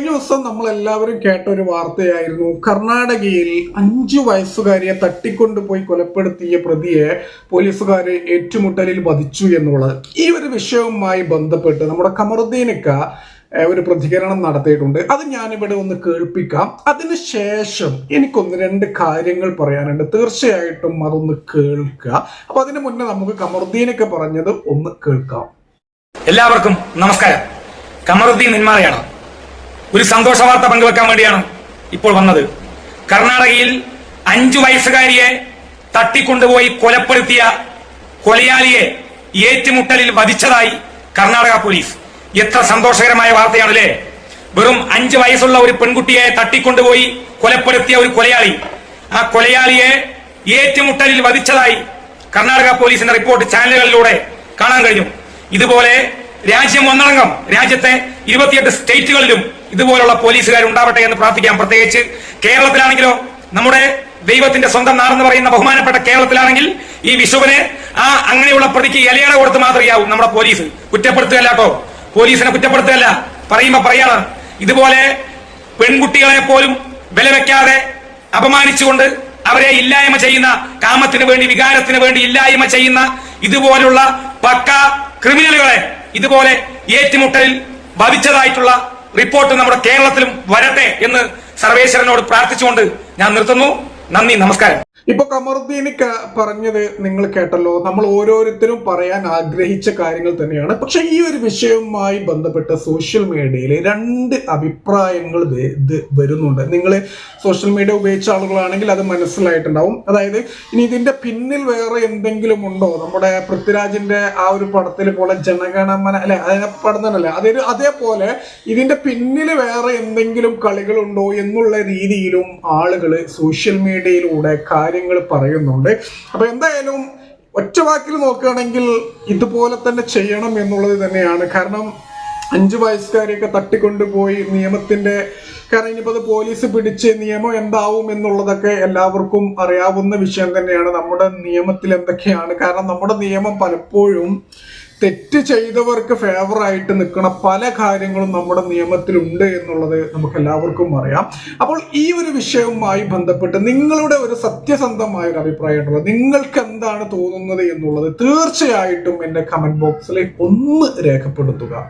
കഴിഞ്ഞ ദിവസം നമ്മൾ എല്ലാവരും കേട്ട ഒരു വാർത്തയായിരുന്നു. കർണാടകയിൽ അഞ്ചു വയസ്സുകാരിയെ തട്ടിക്കൊണ്ടുപോയി കൊലപ്പെടുത്തിയ പ്രതിയെ പോലീസുകാർ ഏറ്റുമുട്ടലിൽ വധിച്ചു എന്നുള്ളത്. ഈ ഒരു വിഷയവുമായി ബന്ധപ്പെട്ട് നമ്മുടെ കമറുദ്ദീനക്ക ഒരു പ്രതികരണം നടത്തിയിട്ടുണ്ട്. അത് ഞാനിവിടെ ഒന്ന് കേൾപ്പിക്കാം. അതിനുശേഷം എനിക്കൊന്ന് രണ്ട് കാര്യങ്ങൾ പറയാനുണ്ട്. തീർച്ചയായിട്ടും അതൊന്ന് കേൾക്കുക. അപ്പൊ അതിനു മുന്നേ നമുക്ക് കമറുദ്ദീനൊക്കെ പറഞ്ഞത് ഒന്ന് കേൾക്കാം. എല്ലാവർക്കും നമസ്കാരം. കമറുദ്ദീൻ നെന്മാറയാണ്. ഒരു സന്തോഷ വാർത്ത പങ്കുവെക്കാൻ വേണ്ടിയാണ് ഇപ്പോൾ വന്നത്. കർണാടകയിൽ അഞ്ചു വയസ്സുകാരിയെ തട്ടിക്കൊണ്ടുപോയി കൊലപ്പെടുത്തിയ കൊലയാളിയെ ഏറ്റുമുട്ടലിൽ വധിച്ചതായി കർണാടക പോലീസ്. എത്ര സന്തോഷകരമായ വാർത്തയാണല്ലേ? വെറും അഞ്ചു വയസ്സുള്ള ഒരു പെൺകുട്ടിയെ തട്ടിക്കൊണ്ടുപോയി കൊലപ്പെടുത്തിയ ഒരു കൊലയാളി. ആ കൊലയാളിയെ ഏറ്റുമുട്ടലിൽ വധിച്ചതായി കർണാടക പോലീസിന്റെ റിപ്പോർട്ട് ചാനലുകളിലൂടെ കാണാൻ കഴിഞ്ഞു. ഇതുപോലെ രാജ്യം ഒന്നടങ്കം രാജ്യത്തെ ഇരുപത്തിയെട്ട് സ്റ്റേറ്റുകളിലും ഇതുപോലുള്ള പോലീസുകാർ ഉണ്ടാവട്ടെ എന്ന് പ്രാർത്ഥിക്കാം. പ്രത്യേകിച്ച് കേരളത്തിലാണെങ്കിലോ നമ്മുടെ ദൈവത്തിന്റെ സ്വന്തം നാടെന്ന് പറയുന്ന ബഹുമാനപ്പെട്ട കേരളത്തിലാണെങ്കിൽ ഈ വിഷുവിനെ ആ അങ്ങനെയുള്ള പ്രതിക്ക് ഇലയട കൊടുത്ത് മാത്രമേയാവും നമ്മുടെ പോലീസ്. കുറ്റപ്പെടുത്തുകയല്ല കേട്ടോ. പോലീസിനെ കുറ്റപ്പെടുത്തുകയല്ല. പറയുമ്പോ പറയാണ് ഇതുപോലെ പെൺകുട്ടികളെ പോലും വില വെക്കാതെ അപമാനിച്ചുകൊണ്ട് അവരെ ഇല്ലായ്മ ചെയ്യുന്ന കാമത്തിന് വേണ്ടി വികാരത്തിന് വേണ്ടി ഇല്ലായ്മ ചെയ്യുന്ന ഇതുപോലുള്ള പക്ക ക്രിമിനലുകളെ ഇതുപോലെ ഏറ്റുമുട്ടലിൽ വധിച്ചതായിട്ടുള്ള റിപ്പോർട്ട് നമ്മുടെ കേരളത്തിലും വരട്ടെ എന്ന് സർവേശ്വരനോട് പ്രാർത്ഥിച്ചുകൊണ്ട് ഞാൻ നിർത്തുന്നു. നന്ദി നമസ്കാരം. ഇപ്പൊ കമറുദ്ദീൻ പറഞ്ഞത് നിങ്ങൾ കേട്ടല്ലോ നമ്മൾ ഓരോരുത്തരും പറയാൻ ആഗ്രഹിച്ച കാര്യങ്ങൾ തന്നെയാണ്. പക്ഷെ ഈ ഒരു വിഷയവുമായി ബന്ധപ്പെട്ട സോഷ്യൽ മീഡിയയിൽ രണ്ട് അഭിപ്രായങ്ങൾ വരുന്നുണ്ട്. നിങ്ങൾ സോഷ്യൽ മീഡിയ ഉപയോഗിച്ച ആളുകളാണെങ്കിൽ അത് മനസ്സിലായിട്ടുണ്ടാവും. അതായത് ഇനി ഇതിന്റെ പിന്നിൽ വേറെ എന്തെങ്കിലും ഉണ്ടോ? നമ്മുടെ പൃഥ്വിരാജിന്റെ ആ ഒരു പടത്തിൽ പോലെ ജനഗണമന അല്ലെ? അതിനെ പടം തന്നെയല്ലേ അതേപോലെ ഇതിന്റെ പിന്നിൽ വേറെ എന്തെങ്കിലും കളികളുണ്ടോ എന്നുള്ള രീതിയിലും ആളുകൾ സോഷ്യൽ മീഡിയയിലൂടെ കാര്യങ്ങൾ പറയുന്നുണ്ട്. അപ്പൊ എന്തായാലും ഒറ്റ വാക്കിൽ നോക്കുകയാണെങ്കിൽ ഇതുപോലെ തന്നെ ചെയ്യണം എന്നുള്ളത് തന്നെയാണ്. കാരണം അഞ്ചു വയസ്സുകാരെയൊക്കെ തട്ടിക്കൊണ്ടുപോയി നിയമത്തിന്റെ കാരണം ഇനിയിപ്പോ അത് പോലീസ് പിടിച്ച് നിയമം എന്താവും എന്നുള്ളതൊക്കെ എല്ലാവർക്കും അറിയാവുന്ന വിഷയം തന്നെയാണ്. നമ്മുടെ നിയമത്തിൽ എന്തൊക്കെയാണ്? കാരണം നമ്മുടെ നിയമം പലപ്പോഴും തെറ്റ് ചെയ്തവർക്ക് ഫേവർ ആയിട്ട് നിൽക്കുന്ന പല കാര്യങ്ങളും നമ്മുടെ നിയമത്തിലുണ്ട് എന്നുള്ളത് നമുക്ക് എല്ലാവർക്കും അറിയാം. അപ്പോൾ ഈ ഒരു വിഷയവുമായി ബന്ധപ്പെട്ട് നിങ്ങളുടെ ഒരു സത്യസന്ധമായ ഒരു അഭിപ്രായം നിങ്ങൾക്ക് എന്താണ് തോന്നുന്നത് എന്നുള്ളത് തീർച്ചയായിട്ടും എന്റെ കമന്റ് ബോക്സിൽ ഒന്ന് രേഖപ്പെടുത്തുക.